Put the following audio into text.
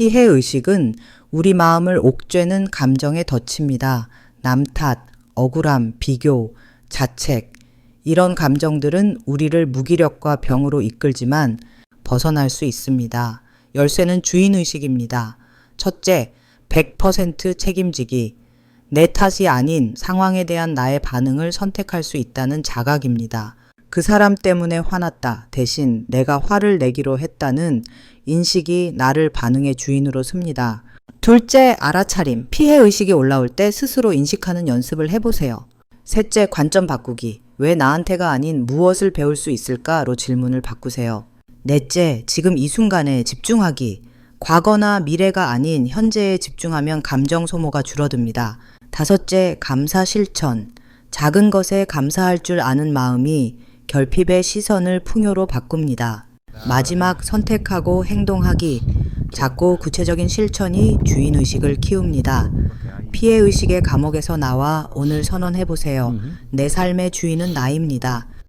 피해 의식은 우리 마음을 옥죄는 감정에 덧칩니다. 남 탓, 억울함, 비교, 자책. 이런 감정들은 우리를 무기력과 병으로 이끌지만 벗어날 수 있습니다. 열쇠는 주인 의식입니다. 첫째, 100% 책임지기. 내 탓이 아닌 상황에 대한 나의 반응을 선택할 수 있다는 자각입니다. 그 사람 때문에 화났다. 대신 내가 화를 내기로 했다는 인식이 나를 반응의 주인으로 씁니다. 둘째, 알아차림. 피해 의식이 올라올 때 스스로 인식하는 연습을 해보세요. 셋째, 관점 바꾸기. 왜 나한테가 아닌 무엇을 배울 수 있을까로 질문을 바꾸세요. 넷째, 지금 이 순간에 집중하기. 과거나 미래가 아닌 현재에 집중하면 감정 소모가 줄어듭니다. 다섯째, 감사 실천. 작은 것에 감사할 줄 아는 마음이 결핍의 시선을 풍요로 바꿉니다. 마지막 선택하고 행동하기. 작고 구체적인 실천이 주인의식을 키웁니다. 피해의식의 감옥에서 나와 오늘 선언해보세요. 내 삶의 주인은 나입니다.